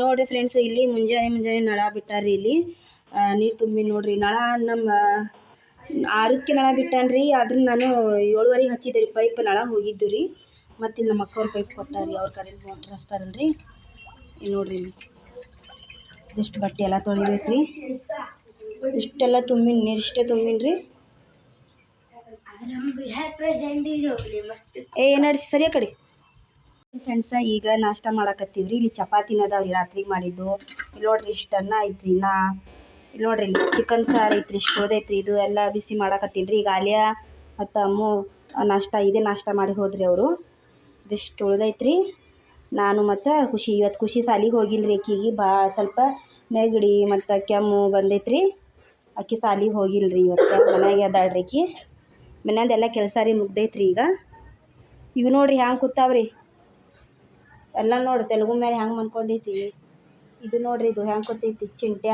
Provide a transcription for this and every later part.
ನೋಡ್ರಿ ಫ್ರೆಂಡ್ಸ್ ಇಲ್ಲಿ ಮುಂಜಾನೆ ಮುಂಜಾನೆ ನಳ ಬಿಟ್ಟಾರ್ರಿ ಇಲ್ಲಿ. ನೀರು ತುಂಬಿ ನೋಡ್ರಿ. ನಳ ನಮ್ಮ ಆರಕ್ಕೆ ನಳ ಬಿಟ್ಟಾನ್ರಿ. ಆದ್ರೆ ನಾನು ಏಳುವರೆಗೆ ಹಚ್ಚಿದ್ದೆ ರೀ ಪೈಪ್ ನಳ ಹೋಗಿದ್ದು ರೀ. ಮತ್ತು ಇಲ್ಲಿ ನಮ್ಮ ಅಕ್ಕವ್ರ ಪೈಪ್ ಕೊಟ್ಟಾರಿ ಅವ್ರ ಕರೆಂಟ್ ಮೋಟ್ರ್ ಹಚ್ತಾರಲ್ರಿ. ನೋಡ್ರಿ ಇಷ್ಟು ಬಟ್ಟೆ ಎಲ್ಲ ತೊಳಿಬೇಕು ರೀ ಇಷ್ಟೆಲ್ಲ ತುಂಬಿನ ನೀರು ಇಷ್ಟೇ ತುಂಬಿನ ರೀ ಏ, ನಡ್ಸಿ ಕಡೆ. ಫ್ರೆಂಡ್ಸ ಈಗ ನಾಷ್ಟ ಮಾಡಕತ್ತೀವ್ರಿ. ಇಲ್ಲಿ ಚಪಾತಿನ ಅದಾವ್ರಿ ರಾತ್ರಿಗೆ ಮಾಡಿದ್ದು. ಇಲ್ಲಿ ನೋಡ್ರಿ, ಇಷ್ಟು ಅನ್ನ ಐತ್ರಿ ನಾ ಇಲ್ಲಿ ನೋಡ್ರಿ, ಇಲ್ಲಿ ಚಿಕನ್ ಸಾರು ಐತ್ರಿ, ಇಷ್ಟು ಇದು ಎಲ್ಲ ಬಿಸಿ ಮಾಡಕತ್ತೀನಿ ರೀ ಈಗ ಆಲಿಯಾ ಮತ್ತು ಅಮ್ಮು ನಾಷ್ಟ, ಇದೇ ನಾಷ್ಟ ಮಾಡಿ ಹೋದ್ರಿ ಅವರು. ಇದಿಷ್ಟು ಉಳ್ದೈತ್ರಿ. ನಾನು ಮತ್ತು ಖುಷಿ. ಇವತ್ತು ಖುಷಿ ಸಾಲಿಗೆ ಹೋಗಿಲ್ರಿ ಆಕಿಗೆ ಭಾಳ ಸ್ವಲ್ಪ ನೆಗಡಿ ಮತ್ತು ಕೆಮ್ಮು ಬಂದೈತ್ರಿ. ಅಕ್ಕಿ ಸಾಲಿಗೆ ಹೋಗಿಲ್ರಿ ಇವತ್ತು. ಮನೆಯಾಗೆ ಅದಾಳ್ರಿ ಆಕಿ ಮನ್ಯಾಂದೆಲ್ಲ ಕೆಲಸ ರೀ ಮುಗ್ದೈತ್ರಿ ಈಗ. ಇವು ನೋಡ್ರಿ ಹ್ಯಾಂಗೆ ಕೂತಾವ್ರಿ. ಎಲ್ಲ ನೋಡಿ ತೆಲುಗು ಮೇಲೆ ಹ್ಯಾಂಗೆ ಮನ್ಕೊಂಡೈತಿ ಇದು ನೋಡ್ರಿ ಇದು ಹ್ಯಾಂಗೆ ಕೂತೈತಿ ಚಿಂಟ್ಯ.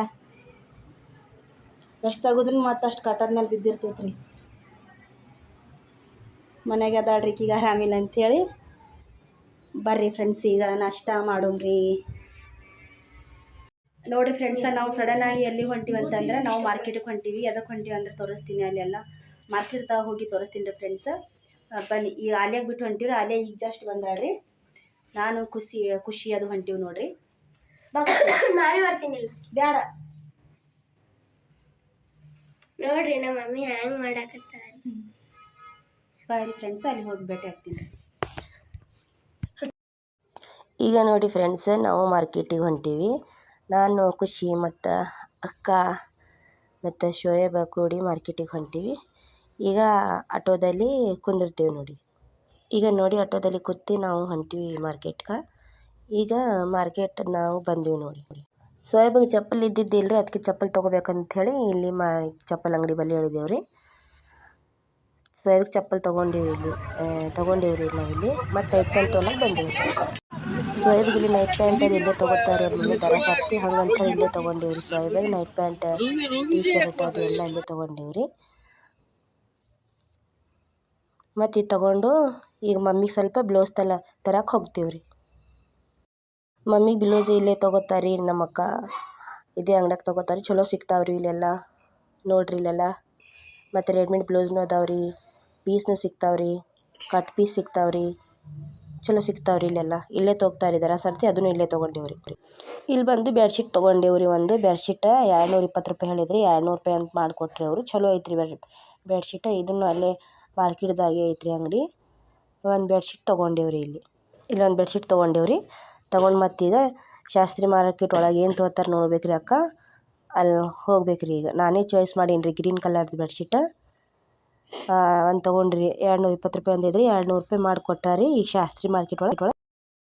ಎಷ್ಟು ತೆಗೆದ್ರು ಮತ್ತೆ ಅಷ್ಟು ಕಟ್ಟದ ಮೇಲೆ ಬಿದ್ದಿರ್ತೈತ್ರಿ. ಮನೆಗೆ ಅದಾಳ್ರಿ ಈಗ ಆರಾಮಿಲ್ಲ ಅಂಥೇಳಿ ಬರ್ರಿ ಫ್ರೆಂಡ್ಸ್ ಈಗ ನಾಷ್ಟ ಮಾಡೋಣ್ರಿ ನೋಡಿ ಫ್ರೆಂಡ್ಸ ನಾವು ಸಡನ್ನಾಗಿ ಎಲ್ಲಿ ಹೊಂಟಿವಿ ಅಂತಂದ್ರೆ ನಾವು ಮಾರ್ಕೆಟಿಗೆ ಹೊಂಟೀವಿ. ಅದಕ್ಕೆ ಹೊಂಟೀವಿ ಅಂದ್ರೆ ತೋರಿಸ್ತೀನಿ ಅಲ್ಲೆಲ್ಲ. ಮಾರ್ಕೆಟ್ದಾಗ ಹೋಗಿ ತೋರಿಸ್ತೀನಿ ರೀ ಫ್ರೆಂಡ್ಸ್ ಬನ್ನಿ ಈಗ ಆಲ್ಯಾಗ ಬಿಟ್ಟು ಹೊಂಟೀವಿ ಆಲಿಯಾ ಈಗ ಜಸ್ಟ್ ಬಂದಾಳ್ರಿ. ನಾನು ಖುಷಿ ಖುಷಿ ಅದು ಹೊಂಟೀವಿ ನೋಡ್ರಿ. ನಾವೇ ಬರ್ತೀನಿಲ್ಲ ಬೇಡ ನೋಡ್ರಿ ನಮ್ಮ ಮಮ್ಮಿ ಹ್ಯಾಂಗ್ ಮಾಡಾಕತ್ತಾರ. ಬಾರಿ ಫ್ರೆಂಡ್ಸ್ ಅಲ್ಲಿ ಹೋಗಿ ಭೇಟಿ ಆಗ್ತೀನಿ. ಈಗ ನೋಡಿ ಫ್ರೆಂಡ್ಸ್ ನಾವು ಮಾರ್ಕೆಟಿಗೆ ಹೊಂಟೀವಿ. ನಾನು ಖುಷಿ ಮತ್ತು ಅಕ್ಕ ಮತ್ತು ಶೋಯಬ ಕೂಡಿ ಮಾರ್ಕೆಟಿಗೆ ಹೊಂಟೀವಿ. ಈಗ ಆಟೋದಲ್ಲಿ ಕುಂದಿರ್ತೀವಿ ನೋಡಿ. ಈಗ ನೋಡಿ ಆಟೋದಲ್ಲಿ ಕೂತು ನಾವು ಹೊಂಟೀವಿ ಮಾರ್ಕೆಟ್ಗೆ. ಈಗ ಮಾರ್ಕೆಟ್ ನಾವು ಬಂದೀವಿ ನೋಡಿ. ಸೋಯಬಿಗೆ ಚಪ್ಪಲ್ ಇದ್ದಿದ್ದಿಲ್ಲ ರೀ ಅದಕ್ಕೆ ಚಪ್ಪಲ್ ತೊಗೋಬೇಕಂತ ಹೇಳಿ ಇಲ್ಲಿ ಮಾ ಚಪ್ಪಲ್ ಅಂಗಡಿ ಬಳಿ ಹೇಳಿದೇವು ರೀ. ಸೋಯಬಿಗೆ ಚಪ್ಪಲ್ ತೊಗೊಂಡೀವಿ ಇಲ್ಲಿ ತೊಗೊಂಡೀವಿ ರೀ ನಾವಿಲ್ಲಿ ಮತ್ತು ನೈಟ್ ಪ್ಯಾಂಟ್ ತೊಗೊಳಕ್ಕೆ ಬಂದೀವಿ. ಸೋಯಬಿಗೆ ಇಲ್ಲಿ ನೈಟ್ ಪ್ಯಾಂಟ್ ಅದು ಇಲ್ಲೇ ತೊಗೊತಾರೆ ಮಮ್ಮಿ ದರ ಹತ್ತಿ ಹಂಗಂತ ಇಲ್ಲೇ ತೊಗೊಂಡೀವಿ ರೀ ಸೋಯಬಿಗೆ ನೈಟ್ ಪ್ಯಾಂಟ್ ಟಿ ಶರ್ಟ್ ಅದು ಎಲ್ಲ ಇಲ್ಲೇ ತೊಗೊಂಡೀವಿ ರೀ. ಮತ್ತು ಇದು ತಗೊಂಡು ಈಗ ಮಮ್ಮಿಗೆ ಸ್ವಲ್ಪ ಬ್ಲೌಸ್ ತಲ ತರಕ್ಕೆ ಹೋಗ್ತೀವಿ ರೀ ಮಮ್ಮಿಗೆ ಬ್ಲೌಸ್ ಇಲ್ಲೇ ತೊಗೋತಾರೆ ರೀ ನಮ್ಮ ಅಕ್ಕ ಇದೇ ಅಂಗಡ್ಯಾಗ ತೊಗೋತಾರೆ. ಚಲೋ ಸಿಗ್ತಾವೆ ರೀ ಇಲ್ಲೆಲ್ಲ. ನೋಡ್ರಿ ಇಲ್ಲೆಲ್ಲ. ಮತ್ತು ರೆಡಿಮೇಡ್ ಬ್ಲೌಸ್ನೂ ಪೀಸ್ನೂ ಸಿಗ್ತಾವೆ ರೀ ಕಟ್ ಪೀಸ್ ಸಿಗ್ತಾವೆ ರೀ ಚಲೋ ಸಿಗ್ತಾವೆ ರೀ ಇಲ್ಲೆಲ್ಲ. ಇಲ್ಲೇ ತೊಗ್ತಾರೆ ದರ ಸರ್ತಿ ಅದನ್ನು ಇಲ್ಲೇ ತೊಗೊಂಡೇವು ರೀ ಇಲ್ಲಿ ಬಂದು ಬೆಡ್ಶೀಟ್ ತೊಗೊಂಡೇವು ರೀ ಒಂದು. ಬೆಡ್ಶೀಟ ಎರಡು ನೂರ ಇಪ್ಪತ್ತು ರೂಪಾಯಿ ಹೇಳಿದ್ರಿ. ಎರಡು ನೂರು ರೂಪಾಯಿ ಅಂತ ಮಾಡಿಕೊಟ್ರಿ ಅವರು ಚಲೋ ಐತ್ರಿ ಬೆಡ್ ಬೆಡ್ಶೀಟ ಇದನ್ನು ಅಲ್ಲೇ ಮಾರ್ಕೆಟ್ದಾಗೆ ಐತ್ರಿ ಅಂಗಡಿ. ಒಂದು ಬೆಡ್ಶೀಟ್ ತೊಗೊಂಡೇವ್ರಿ ಇಲ್ಲಿ. ಇಲ್ಲೊಂದು ಬೆಡ್ಶೀಟ್ ತೊಗೊಂಡೇವ್ರಿ. ತೊಗೊಂಡು ಮತ್ತೀಗ ಶಾಸ್ತ್ರಿ ಮಾರ್ಕೆಟ್ ಒಳಗೆ ಏನು ತೊಗೋತಾರೆ ನೋಡ್ಬೇಕ್ರಿ ಅಕ್ಕ. ಅಲ್ಲಿ ಹೋಗ್ಬೇಕ್ರಿ ಈಗ. ನಾನೇ ಚಾಯ್ಸ್ ಮಾಡೀನಿ ರೀ ಗ್ರೀನ್ ಕಲರ್ದು ಬೆಡ್ಶೀಟ್ ಒಂದು ತೊಗೊಂಡ್ರಿ. ಎರಡು ನೂರ ಇಪ್ಪತ್ತು ರೂಪಾಯಿ ಅಂದಿದ್ರಿ. ಎರಡು ನೂರು ರೂಪಾಯಿ ಮಾಡಿಕೊಟ್ಟಾರಿ. ಈಗ ಶಾಸ್ತ್ರಿ ಮಾರ್ಕೆಟ್ ಒಳಗೆ ಒಳಗೆ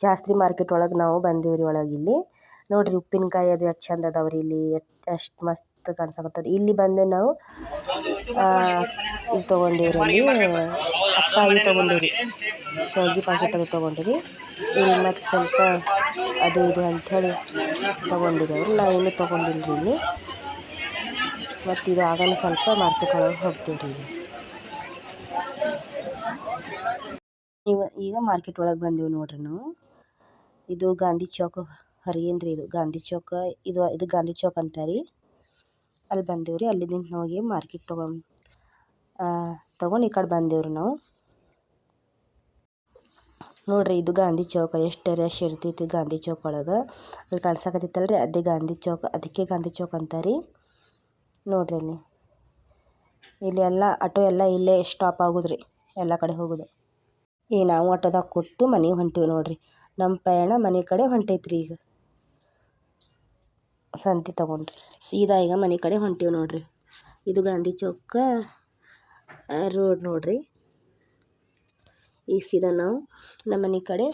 ಶಾಸ್ತ್ರಿ ಮಾರ್ಕೆಟ್ ಒಳಗೆ ನಾವು ಬಂದೀವಿ ರೀ ಒಳಗೆ ಇಲ್ಲಿ. ನೋಡ್ರಿ ಉಪ್ಪಿನಕಾಯಿ ಅದು ಎಷ್ಟು ಚಂದ ಅದಾವ್ರಿ ಇಲ್ಲಿ. ಎಷ್ಟು ಮಸ್ತ್ ಕಾಣ್ಸಕತ್ತವ್ರಿ. ಇಲ್ಲಿ ಬಂದು ನಾವು ಇದು ತೊಗೊಂಡೀವಿ ರೀ ಅಲ್ಲಿ ಅಕ್ಕಾಯಿ ತೊಗೊಂಡೀವಿ ರೀ ಶಾವಿಗೆ ಪಾಕೆಟ್ ಅದು ತೊಗೊಂಡಿರಿ. ಇಲ್ಲಿ ಮತ್ತು ಸ್ವಲ್ಪ ಅದು ಇದು ಅಂಥೇಳಿ ತೊಗೊಂಡಿರಿ ಅವರು ನಾ ಏನು ರೀ ಇಲ್ಲಿ. ಮತ್ತು ಇದು ಆಗಲ್ಲ, ಸ್ವಲ್ಪ ಮಾರ್ಕೆಟ್ ಒಳಗೆ ಹೋಗ್ತೀವಿ ರೀ ಈಗ ಈಗ ಮಾರ್ಕೆಟ್ ಒಳಗೆ ಬಂದೀವಿ ನೋಡ್ರಿ ನಾವು. ಇದು ಗಾಂಧಿ ಚೌಕ್ ರೀ ಇದು. ಗಾಂಧಿ ಚೌಕ, ಇದು ಇದು ಗಾಂಧಿ ಚೌಕ್ ಅಂತಾರೆ. ಅಲ್ಲಿ ಬಂದೇವು ರೀ ಅಲ್ಲಿಂದ ಹೋಗಿ ಮಾರ್ಕೆಟ್ ತೊಗೊಂಡು ತೊಗೊಂಡು ಈ ಕಡೆ ಬಂದೀವಿ ರೀ ನಾವು. ನೋಡ್ರಿ, ಇದು ಗಾಂಧಿ ಚೌಕ, ಎಷ್ಟು ರಶ್ ಇರ್ತೈತಿ ಗಾಂಧಿ ಚೌಕ್ ಒಳಗೆ. ಅಲ್ಲಿ ಕಾಣ್ಸಕತ್ತೈತಲ್ಲ ರೀ ಅದೇ ಗಾಂಧಿ ಚೌಕ್, ಅದಕ್ಕೆ ಗಾಂಧಿ ಚೌಕ್ ಅಂತಾರೆ. ರೀ ನೋಡ್ರಿ ಅಲ್ಲಿ. ಇಲ್ಲಿ ಎಲ್ಲ, ಆಟೋ ಎಲ್ಲ ಇಲ್ಲೇ ಸ್ಟಾಪ್ ಆಗೋದು ರೀ ಎಲ್ಲ ಕಡೆ ಹೋಗೋದು. ಈ ನಾವು ಆಟೋದಾಗ ಕೊಟ್ಟು ಮನೆಗೆ ಹೊಂಟೀವಿ ನೋಡ್ರಿ. ನಮ್ಮ ಪಯಣ ಮನೆ ಕಡೆ ಹೊಂಟೈತ್ರಿ ಈಗ. ಸಂತಿ ತಗೊಂಡು ಸೀದಾ ಈಗ ಮನೆ ಕಡೆ ಹೊಂಟೀವಿ ನೋಡ್ರಿ. ಇದು ಗಾಂಧಿ ಚೌಕ ರೋಡ್ ನೋಡ್ರಿ. ಈಗ ಸೀದಾ ನಾವು ನಮ್ಮ ಮನೆ ಕಡೆ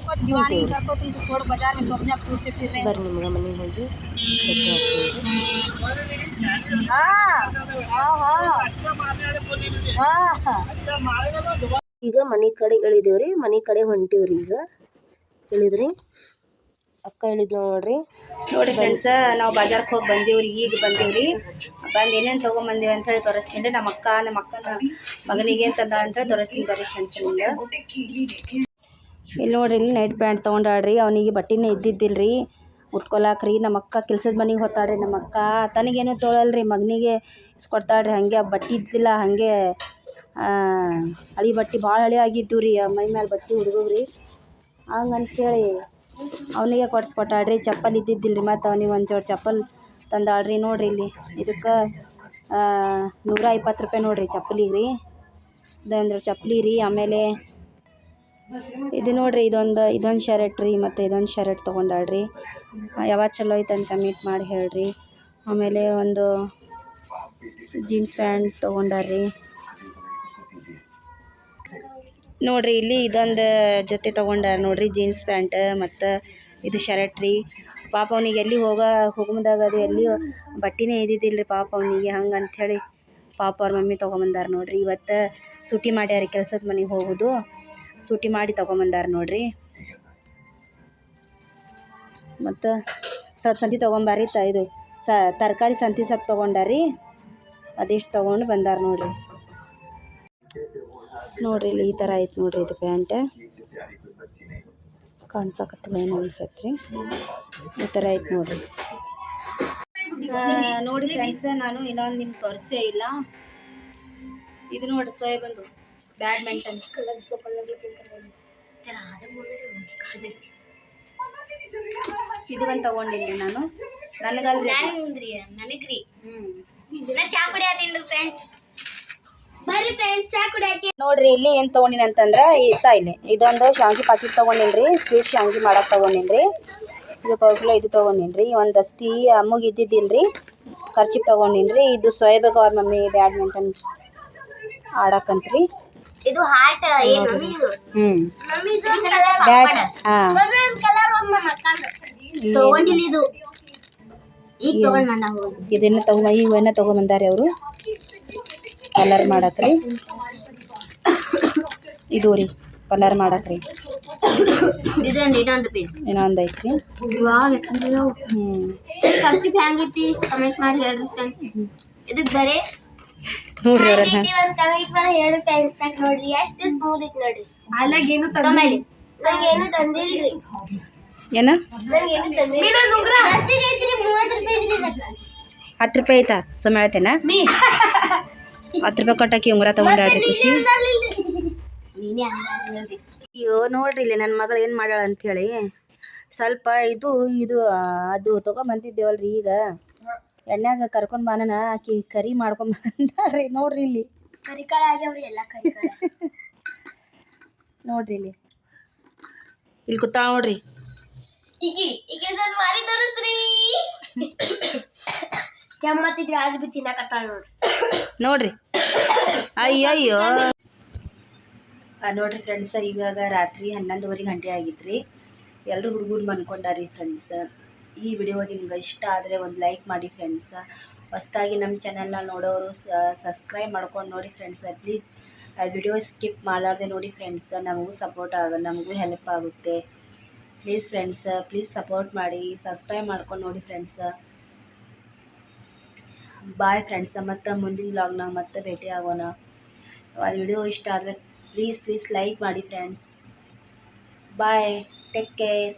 ಬರ್ರಿ ನಿಮ್ಗೆ ಮನೆಗೆ ಹೋಗಿ. ಈಗ ಮನೆ ಕಡೆ ಇಳಿದೇವ್ರಿ, ಮನೆ ಕಡೆ ಹೊಂಟೀವ್ರಿ ಈಗ. ಇಳಿದ್ರಿ. ಅಕ್ಕ ಹೇಳಿದ್ಲು ನೋಡ್ರಿ. ನೋಡಿ ಫ್ರೆಂಡ್ಸ ನಾವು ಬಾಜಾರ್ಗೆ ಹೋಗಿ ಬಂದೀವ್ರಿ, ಈಗ ಬಂದೀವ್ರಿ. ಬಂದು ಏನೇನು ತೊಗೊಂಬಂದೀವಿ ಅಂತ ಹೇಳಿ ತೋರಿಸ್ತೀನಿ. ನಮ್ಮ ಅಕ್ಕ, ನಮ್ಮ ಅಕ್ಕನ ಮಗನಿಗೆ ಅಂತಂದ ಅಂತ ತೋರಿಸ್ತೀನಿ ಬರ್ರಿ ಫ್ರೆಂಡ್ಸ್ ನಿಮ್ಗೆ. ಇಲ್ಲಿ ನೋಡ್ರಿ, ಇಲ್ಲಿ ನೈಟ್ ಪ್ಯಾಂಟ್ ತೊಗೊಂಡಾಡ್ರಿ ಅವನಿಗೆ ಬಟ್ಟೆನೇ ಇದ್ದಿದ್ದಿಲ್ರಿ. ಉಟ್ಕೊಳಕ್ರಿ. ನಮ್ಮ ಅಕ್ಕ ಕೆಲ್ಸದ ಮನೆಗೆ ಹೊತ್ತಾಡ್ರಿ ನಮ್ಮ ಅಕ್ಕ, ತನಗೇನು ತೊಳಲ್ರಿ. ಮಗನಿಗೆ ಇಸ್ಕೊಡ್ತಾಳ್ರಿ ಹಾಗೆ ಬಟ್ಟೆ ಇದ್ದಿಲ್ಲ, ಹಾಗೆ ಹಳಿ ಬಟ್ಟೆ ಭಾಳ ಹಳಿ ಆಗಿದ್ದು ರೀ ಮೈ ಮೇಲೆ ಬಟ್ಟೆ ಹುಡುಗ್ರಿ ಹಂಗಂತೇಳಿ ಅವನಿಗೆ ಕೊಡ್ಸ್ಕೊಟ್ಟಾಳ್ರಿ ಚಪ್ಪಲಿ ಇದ್ದಿದ್ದಿಲ್ಲ ರೀ ಮತ್ತು ಅವ್ನಿಗೆ ಒಂದು ಜೋಡಿ ಚಪ್ಪಲ್ ತಂದಾಳ್ರಿ ನೋಡಿರಿ ಇಲ್ಲಿ. ಇದಕ್ಕೆ ನೂರ ಇಪ್ಪತ್ತು ರೂಪಾಯಿ ನೋಡಿರಿ ಚಪ್ಪಲಿಗೆ ರೀ. ಇದೊಂದು ಚಪ್ಪಲಿ ರೀ, ಆಮೇಲೆ ಇದು ನೋಡಿರಿ, ಇದೊಂದು ಇದೊಂದು ಶರ್ಟ್ ರೀ ಮತ್ತು ಇದೊಂದು ಶರ್ಟ್ ತೊಗೊಂಡಾಳ್ರಿ. ಯಾವಾಗ ಚಲೋ ಐತೆ ಅಂತ ಮಾಡಿ ಹೇಳ್ರಿ. ಆಮೇಲೆ ಒಂದು ಜೀನ್ಸ್ ಪ್ಯಾಂಟ್ ತೊಗೊಂಡಾರ್ರಿ ನೋಡ್ರಿ, ಇಲ್ಲಿ ಇದೊಂದು ಜೊತೆ ತೊಗೊಂಡಾರ ನೋಡ್ರಿ ಜೀನ್ಸ್ ಪ್ಯಾಂಟ್ ಮತ್ತು ಇದು ಶರ್ಟ್ ರೀ. ಪಾಪ ಅವ್ನಿಗೆ ಎಲ್ಲಿ ಹೋಗ, ಹೋಗಮದಾಗ ಅದು ಎಲ್ಲಿ ಬಟ್ಟೆನೇ ಇದ್ದಿದ್ದಿಲ್ಲ ರೀ ಪಾಪ ಅವನಿಗೆ ಹಂಗೆ ಅಂಥೇಳಿ ಪಾಪ ಅವ್ರ ಮಮ್ಮಿ ತೊಗೊಂಬಂದಾರ ನೋಡ್ರಿ. ಇವತ್ತು ಸೂಟಿ ಮಾಡ್ಯಾರ ಕೆಲ್ಸದ ಮನೆಗೆ ಹೋಗೋದು. ಸೂಟಿ ಮಾಡಿ ತೊಗೊಂಬಂದಾರ ನೋಡ್ರಿ. ಮತ್ತು ಸ್ವಲ್ಪ ಸಂತಿ ತೊಗೊಂಬಾರಿ ತ ಇದು ಸ ತರಕಾರಿ ಸಂತಿ ಸ್ವಲ್ಪ ತೊಗೊಂಡಾರಿ, ಅದಿಷ್ಟು ತೊಗೊಂಡು ಬಂದಾರ ನೋಡ್ರಿ. ನೋಡ್ರಿ ಇಲ್ಲಿ ಈ ಥರ ಐತೆ ನೋಡ್ರಿ ಇದು ಪ್ಯಾಂಟ್. ಕಾಣ್ಸಕತ್ತಿಲ್ಲ ಏನು ಅನ್ಸತ್ರಿ? ಈ ಥರ ಐತೆ ನೋಡ್ರಿ. ನೋಡಿ ಫ್ರೆಂಡ್ಸ್ ನಾನು ಇನ್ನೊಂದು ನಿಮ್ಗೆ ತೋರಿಸೇ ಇಲ್ಲ. ಇದು ನೋಡ್ರಿ ಸೋಯ್ ಬಂದು ಬ್ಯಾಡ್ಮಿಂಟನ್. ಇದು ಒಂದು ತಗೊಂಡಿದ್ದೆ ನಾನು. ನನಗಲ್ಲ ನನಗ್ರಿ. ಹ್ಮ್. ಚಾ ಕುಡಿಯಾತಿಲ್ಲ ಫ್ರೆಂಡ್ಸ್ ಬರ್ರಿ ಫ್ರೆಂಡ್ಸ್ ಚಾ ಕುಡಿಯಾತಿ ನೋಡ್ರಿ ಇಲ್ಲಿ ಏನು ತಗೊಂಡಿನ ಅಂತಂದ್ರೆ ಇತ್ತ ಇಲ್ಲಿ. ಇದೊಂದು ಶಾವಿಗೆ ಪಾಕಿಟ್ ತಗೊಂಡಿನ್ರಿ ಸ್ವೀಟ್ ಶಾವಿಗೆ ಮಾಡಕ್ಕೆ ತೊಗೊಂಡಿನ್ರಿ. ಇದು ಪೌಕ್ಲ ಇದು ತಗೊಂಡಿನ್ರಿ. ಒಂದು ಅಸ್ತಿ ಅಮ್ಮಗೆ ಇದ್ದಿದ್ದಿಲ್ರಿ ಖರ್ಚಿಗೆ ತೊಗೊಂಡಿನ್ರಿ. ಇದು ಸೋಯಬೇಕು ಅವ್ರ ಮಮ್ಮಿ ಬ್ಯಾಡ್ಮಿಂಟನ್ ಆಡಕ್ಕಂತ್ರಿ ಇದು ಹಾರ್ಟ್ ಹ್ಞೂ ಹಾಂ. ತಗೊಂಡಿಲ್ಲ ಇದು. ಈಗ ತಗೊಂಡ್ ಬಂದ ಇದನ್ನ ತಗೊಂಡ ಏನ ಅವರು. ಕಲರ್ ಮಾಡಕ್ರಿ ಇದು ರೀ ಕಲರ್ ಮಾಡಕ್ರಿ ಇನ್ನೊಂದು ಐತ್ರಿ. ಹ್ಞೂ ಖರ್ಚು ಹೆಂಗೈತಿ ಕಮೆಂಟ್ ಮಾಡಿ ಹೇಳ್ರಿ ಫ್ರೆಂಡ್ಸ್ ಇದಕ್ ಬರೇ ನೋಡ್ರಿ ಅವ್ರನ್ನ. ಒಂದು ಕಮೆಂಟ್ ಮಾಡಿ ಹೇಳ್ರಿ ಫ್ರೆಂಡ್ಸ್ ನೋಡ್ರಿ? ಎಷ್ಟು ಸ್ಮೂತ್ ಐತಿ ನೋಡ್ರಿ. ಅಲ್ಲಾಗ ಏನು ತಂದಿಲ್ಲ. ನಂಗೆ ಏನು ಇದಕ್ಕೆ. ಹತ್ತು ರೂಪಾಯಿ ಐತಾ? ಸುಮ್ಮ ಹೇಳ್ತೇನ? ಹತ್ತು ರೂಪಾಯಿ ಕೊಟ್ಟಾಕಿ ಉಂಗುರ ತಗೊಂಡ್ರಿ ಖುಷಿ. ಅಯ್ಯೋ ನೋಡ್ರಿ ಇಲ್ಲಿ ನನ್ನ ಮಗಳು ಏನು ಮಾಡ್ಯಾಳ ಅಂಥೇಳಿ ಸ್ವಲ್ಪ ಇದು ಇದು ಅದು ತೊಗೊಂಬಂದಿದ್ದೇವಲ್ರಿ ಈಗ. ಎಣ್ಣೆಗ ಕರ್ಕೊಂಡು ಬಾನನ ಆಕಿ ಕರಿ ಮಾಡ್ಕೊಂಡ್ ಬಂದಾಳ್ರಿ. ನೋಡ್ರಿ ಇಲ್ಲಿ. ಕರಿಕಾಳ ಆಗ್ಯಾವ್ರಿ ಎಲ್ಲ ಕರಿಕಾಳ. ನೋಡ್ರಿ ಇಲ್ಲಿ. ಇಲ್ಲಿ ಕೂತಾಳ ನೋಡ್ರಿ. ಈಗಿ ಈಗ ಸ್ವಲ್ಪ ಮಾರಿ ತೋರಿಸ್ರಿ. ಕೆಮ್ಮತ್ತಿದ್ರಿ ಆಜ್ ಬಿ ತಿನ್ನಕತ್ತಾಳ ನೋಡ್ರಿ. ನೋಡ್ರಿ. ಅಯ್ಯಯ್ಯೋ. ನೋಡ್ರಿ ಫ್ರೆಂಡ್ಸ ಇವಾಗ ರಾತ್ರಿ ಹನ್ನೊಂದುವರೆ ಗಂಟೆ ಆಗಿತ್ರಿ. ಎಲ್ಲರೂ ಹುಡುಗರು ಮನ್ಕೊಂಡಾರಿ ಫ್ರೆಂಡ್ಸ್ ಈ ವಿಡಿಯೋ ನಿಮ್ಗೆ ಇಷ್ಟ ಆದರೆ ಒಂದು ಲೈಕ್ ಮಾಡಿ ಫ್ರೆಂಡ್ಸ್ ಹೊಸ್ದಾಗಿ ನಮ್ಮ ಚಾನಲ್ನ ನೋಡೋರು ಸಬ್ಸ್ಕ್ರೈಬ್ ಮಾಡ್ಕೊಂಡು ನೋಡಿ ಫ್ರೆಂಡ್ಸ್ ಪ್ಲೀಸ್ ವಿಡಿಯೋ ಸ್ಕಿಪ್ ಮಾಡಲಾರ್ದೆ ನೋಡಿ ಫ್ರೆಂಡ್ಸ್ ನಮಗೂ ಸಪೋರ್ಟ್ ಆಗ, ನಮಗೂ ಹೆಲ್ಪ್ ಆಗುತ್ತೆ. ಪ್ಲೀಸ್ ಫ್ರೆಂಡ್ಸ್ ಪ್ಲೀಸ್ ಸಪೋರ್ಟ್ ಮಾಡಿ ಸಬ್ಸ್ಕ್ರೈಬ್ ಮಾಡ್ಕೊಂಡು ನೋಡಿ ಫ್ರೆಂಡ್ಸ್ ಬಾಯ್ ಫ್ರೆಂಡ್ಸ್, ಮತ್ತು ಮುಂದಿನ ವ್ಲಾಗ್ನಾಗ ಮತ್ತೆ ಭೇಟಿ ಆಗೋಣ. ಅದು ವಿಡಿಯೋ ಇಷ್ಟ ಆದರೆ ಪ್ಲೀಸ್ ಪ್ಲೀಸ್ ಲೈಕ್ ಮಾಡಿ ಫ್ರೆಂಡ್ಸ್ ಬಾಯ್ ಟೇಕ್ ಕೇರ್